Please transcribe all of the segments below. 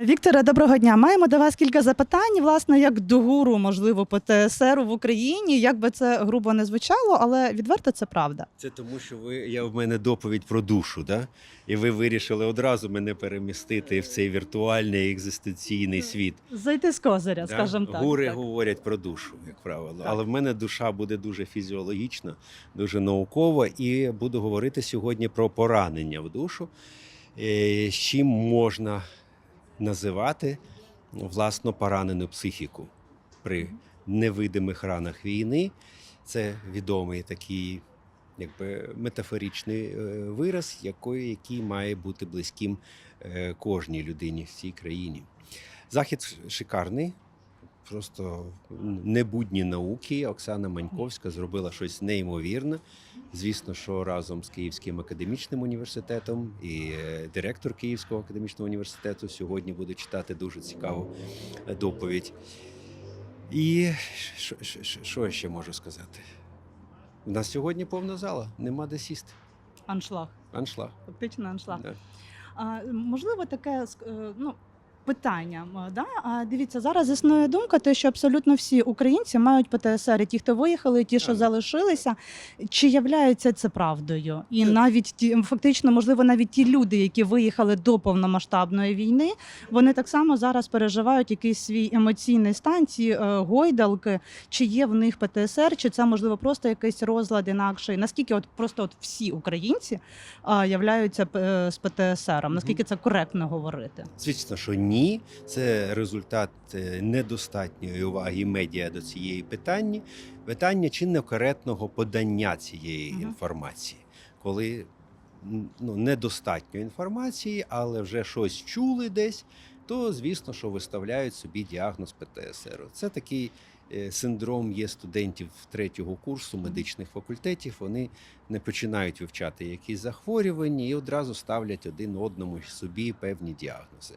Вікторе, доброго дня. Маємо до вас кілька запитань. Власне, як до гуру, можливо, ПТСР в Україні. Як би це грубо не звучало, але відверто це правда. Це тому, що ви я в мене доповідь про душу, да? і ви вирішили одразу мене перемістити в цей віртуальний екзистенційний світ. Зайти з козиря, да? скажімо так. Гури так. говорять про душу, як правило. Так. Але в мене душа буде дуже фізіологічна, дуже наукова, і буду говорити сьогодні про поранення в душу, е, з чим можна називати власно поранену психіку при невидимих ранах війни. Це відомий такий якби метафоричний е, вираз, який, який має бути близьким е, кожній людині в цій країні. Захід шикарний. Просто небудні науки. Оксана Маньковська зробила щось неймовірне. Звісно, що разом з Київським академічним університетом і е, директор Київського академічного університету сьогодні буде читати дуже цікаву е, доповідь. І що, що, що- що я ще можу сказати? У нас сьогодні повна зала, нема де сісти. Аншлаг. Аншлаг. Фактично аншлаг. Да. А, можливо, таке е, ну, питання. м, Да? А, дивіться, зараз існує думка, те, що абсолютно всі українці мають ПТСР, і ті, хто виїхали, і ті, що залишилися. Чи являється це правдою? І навіть ті, фактично, можливо, навіть ті люди, які виїхали до повномасштабної війни, вони так само зараз переживають якийсь свій емоційний стан, ці е, гойдалки, чи є в них ПТСР, чи це можливо просто якийсь розлад інакший. Наскільки от просто от всі українці а, являються е, з ПТСР? Наскільки це коректно говорити? Звісно, що ні. Це результат е, недостатньої уваги медіа до цієї питання, питання чи некоректного подання цієї угу. інформації, коли ну, недостатньо інформації, але вже щось чули десь, то звісно, що виставляють собі діагноз ПТСР. Це такий синдром є студентів третього курсу медичних факультетів. Вони не починають вивчати якісь захворювання і одразу ставлять один одному собі певні діагнози.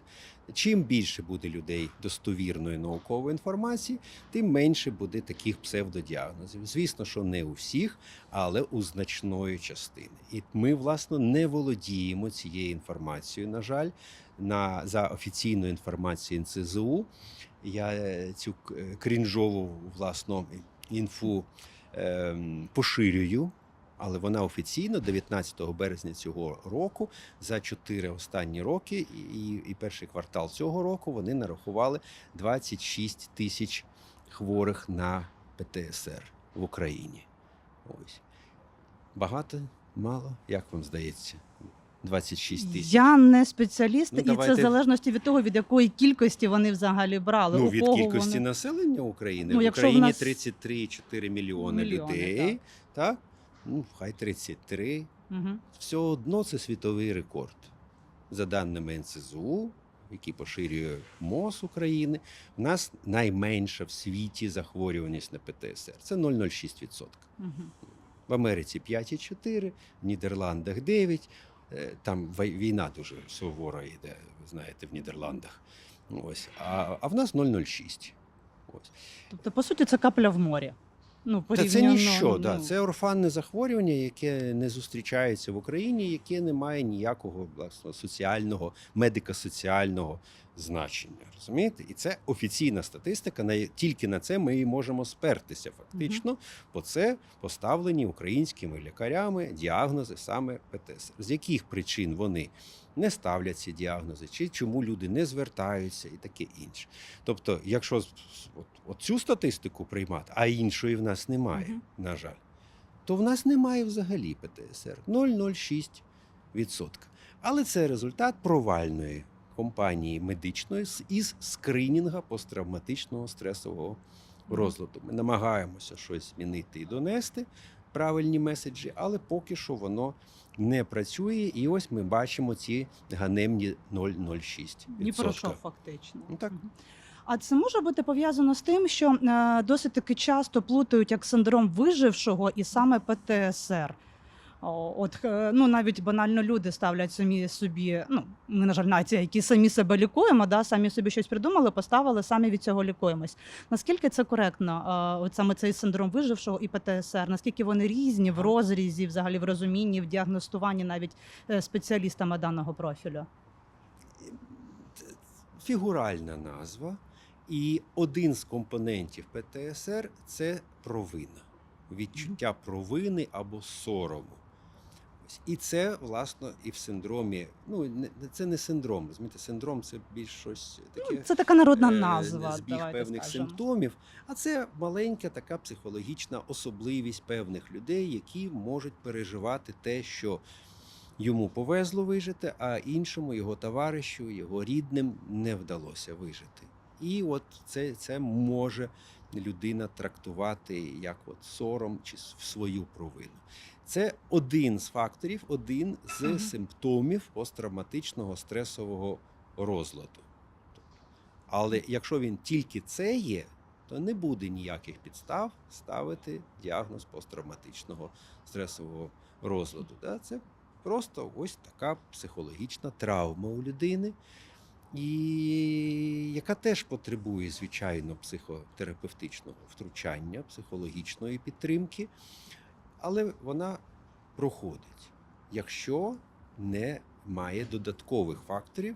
Чим більше буде людей достовірної наукової інформації, тим менше буде таких псевдодіагнозів. Звісно, що не у всіх, але у значної частини. І ми, власне, не володіємо цією інформацією. На жаль, на за офіційною інформацією НЦЗУ. Я е, цю е, крінжову власну інфу ем, поширюю. Але вона офіційно 19 березня цього року за чотири останні роки і, і, перший квартал цього року вони нарахували 26 тисяч хворих на ПТСР в Україні. Ось багато, мало, як вам здається? 26 тисяч. Я не спеціаліст, Ну, і давайте- це в залежності від того, від якої кількості вони взагалі брали. Ну, у від кого кількості вони... населення України Ну, в якщо в Україні нас- 33,4 мільйони, Мільйони, людей. Так. Ну, хай 33. Угу. Все одно це світовий рекорд. За даними НСЗУ, які поширює МОЗ України, в нас найменша в світі захворюваність на ПТСР. Це 0,06%. Угу. В Америці 5,4, в Нідерландах 9. Там війна дуже сувора йде, ви знаєте, в Нідерландах. Ось. А, а в нас 0,06. Ось. Тобто, по суті, це капля в морі. Ну, Та це ніщо, ну, да. це орфанне захворювання, яке не зустрічається в Україні, яке не має ніякого власне, соціального, медико-соціального значення. Розумієте? І це офіційна статистика. На тільки на це ми і можемо спертися, фактично, бо це поставлені українськими лікарями діагнози саме ПТСР. З яких причин вони не ставлять ці діагнози, чи чому люди не звертаються, і таке інше. Тобто, якщо от, от цю статистику приймати, а іншої в нас немає, Мгм. на жаль, то в нас немає взагалі ПТСР 0,06%. Але це результат провальної компанії медичної із скринінга посттравматичного стресового розладу. Ми намагаємося щось змінити і донести правильні меседжі, але поки що воно не працює. І ось ми бачимо ці ганебні 0,06%. Ні про що фактично. Ну, так. А це може бути пов'язано з тим, що е, досить таки часто плутають як синдром вижившого і саме ПТСР. От е, ну навіть банально люди ставлять самі собі. Ну ми на жаль, нація, які самі себе лікуємо, да самі собі щось придумали, поставили, самі від цього лікуємось. Наскільки це коректно? е, От саме цей синдром вижившого і ПТСР? Наскільки вони різні в розрізі, взагалі в розумінні, в діагностуванні навіть е, спеціалістами даного профілю? фігуральна назва, і один з компонентів ПТСР це провина, відчуття провини або сорому. Ось. І це, власне, і в синдромі. Ну, не- це не синдром, розумієте, синдром це більш щось таке. Ну, Це така народна е, назва. збіг давайте певних скажемо. симптомів, а це маленька така психологічна особливість певних людей, які можуть переживати те, що йому повезло вижити, а іншому його товаришу, його рідним не вдалося вижити. І от це, це може людина трактувати як от сором чи в свою провину. Це один з факторів, один з Мгм. симптомів посттравматичного стресового розладу. Але якщо він тільки це є, то не буде ніяких підстав ставити діагноз посттравматичного стресового розладу. Це просто ось така психологічна травма у людини, і яка теж потребує, звичайно, психотерапевтичного втручання, психологічної підтримки, але вона проходить, якщо не має додаткових факторів,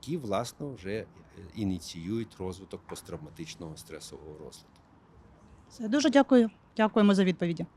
які, власне, вже е, ініціюють розвиток посттравматичного стресового розладу. Все, дуже дякую. Дякуємо за відповіді.